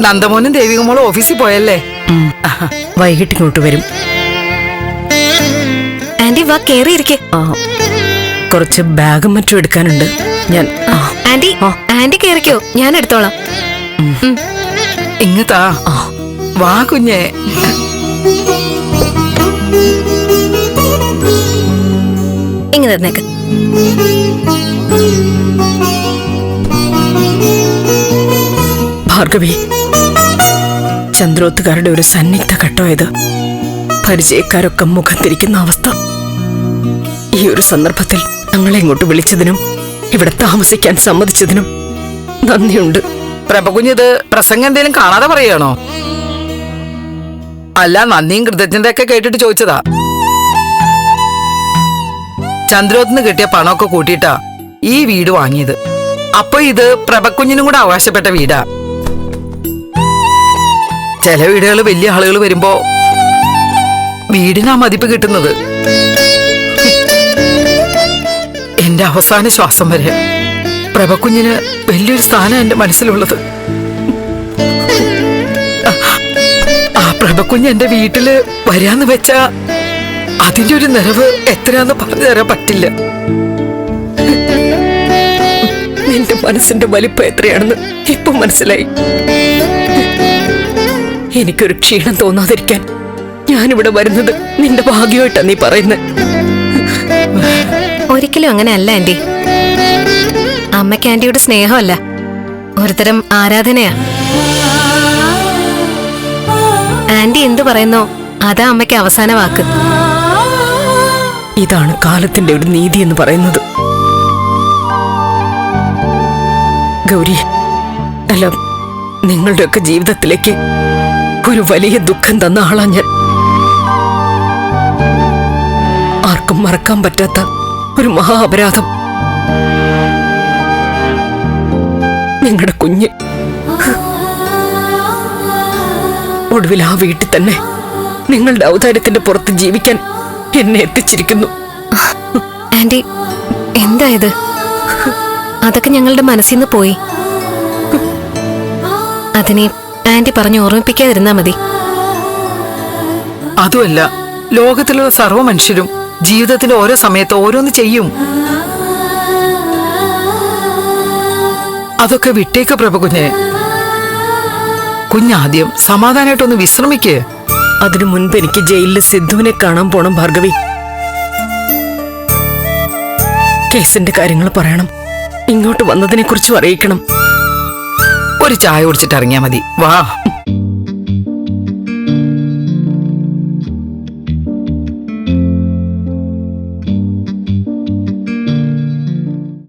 നന്ദമോനും ദേവികമോളും ഓഫീസിൽ പോയല്ലേ? വൈകിട്ട് ഇങ്ങോട്ട് വരും. ആന്റി വാ കേറിയിരിക്കെ. കുറച്ച് ബാഗും മറ്റും എടുക്കാനുണ്ട്. ഞാൻ ആന്റി ആന്റി കേറിക്കോ. ഞാൻ എടുത്തോളാം. ഇങ്ങത്താ. വാ കുഞ്ഞേ. ഇങ്ങനെ തന്നേക്ക്. ഭാർഗവി. ചന്ദ്രോത്തുകാരുടെ ഒരു സന്നിഗ്ധ ഘട്ടമായത്. പരിചയക്കാരൊക്കെ മുഖത്തിരിക്കുന്ന അവസ്ഥ. ഈ ഒരു സന്ദർഭത്തിൽ ഞങ്ങളെ ഇങ്ങോട്ട് വിളിച്ചതിനും ഇവിടെ താമസിക്കാൻ സമ്മതിച്ചതിനും നന്ദിയുണ്ട്. പ്രഭകുഞ്ഞിത് പ്രസംഗം എന്തേലും കാണാതെ പറയാണോ അല്ല നന്ദിയും കൃതജ്ഞതയൊക്കെ കേട്ടിട്ട് ചോദിച്ചതാ. ചന്ദ്രോത്തിന് കിട്ടിയ പണമൊക്കെ കൂട്ടിയിട്ടാ ഈ വീട് വാങ്ങിയത്. അപ്പൊ ഇത് പ്രഭക്കുഞ്ഞിനും കൂടെ അവകാശപ്പെട്ട വീടാ. ചില വീടുകൾ വലിയ ആളുകൾ വരുമ്പോ വീടിനാ മതിപ്പ് കിട്ടുന്നത്. എന്റെ അവസാന ശ്വാസം വരെ പ്രഭക്കുഞ്ഞിന് വലിയൊരു സ്ഥാനം എന്റെ മനസ്സിലുള്ളത്. ആ പ്രഭക്കുഞ്ഞ് എന്റെ വീട്ടിൽ വരാന്ന് വെച്ച അതിന്റെ ഒരു നിറവ് എത്രയാന്ന് പറഞ്ഞു തരാൻ പറ്റില്ല. നിന്റെ മനസ്സിന്റെ വലിപ്പം എത്രയാണെന്ന് ഇപ്പൊ മനസ്സിലായി. എനിക്കൊരു ക്ഷീണം തോന്നാതിരിക്കാൻ ഞാനിവിടെ വരുന്നത് നിന്റെ ഭാഗ്യമായിട്ടാ നീ പറയുന്നത് ഒരിക്കലും അങ്ങനെ അല്ല ആന്റി. അമ്മയ്ക്ക് ആന്റിയുടെ സ്നേഹമല്ല. ഒരുതരം ആരാധനയാ. ആന്റി എന്തു പറയുന്നോ? അതാ അമ്മയ്ക്ക് അവസാന വാക്ക്. ഇതാണ് കാലത്തിന്റെ ഒരു നീതി എന്ന് പറയുന്നത്. ഗൗരി അല്ല നിങ്ങളുടെയൊക്കെ ജീവിതത്തിലേക്ക് ഒരു വലിയ ദുഃഖം തന്ന ആളാ ഞാൻ. ആർക്കും മറക്കാൻ പറ്റാത്ത ഒരു മഹാ അപരാധം നിങ്ങളുടെ കുഞ്ഞ് ഒടുവിൽ ആ വീട്ടിൽ തന്നെ നിങ്ങളുടെ ഔദാര്യത്തിന്റെ പുറത്ത് ജീവിക്കാൻ എന്നെ എത്തിച്ചിരിക്കുന്നു. ആന്റി എന്താ ഇത് അതൊക്കെ ഞങ്ങളുടെ മനസ്സിൽ നിന്ന് പോയി. അതിനെ ആന്റി പറഞ്ഞു ഓർമ്മിപ്പിക്കാതിരുന്നാ മതി. അതുമല്ല ലോകത്തിലുള്ള സർവ മനുഷ്യരും ജീവിതത്തിന്റെ ഓരോ സമയത്ത് ഓരോന്ന് ചെയ്യും. അതൊക്കെ വിട്ടേക്ക് പ്രഭകുഞ്ഞെ കുഞ്ഞാദ്യം സമാധാനമായിട്ടൊന്ന് വിശ്രമിക്കേ. അതിനു മുൻപ് എനിക്ക് ജയിലിൽ സിദ്ധുവിനെ കാണാൻ പോണം ഭാർഗവി. കേസിന്റെ കാര്യങ്ങൾ പറയണം. ഇങ്ങോട്ട് വന്നതിനെ കുറിച്ചും അറിയിക്കണം. ഒരു ചായ കുടിച്ചിട്ട് ഇറങ്ങിയാ മതി. വാ.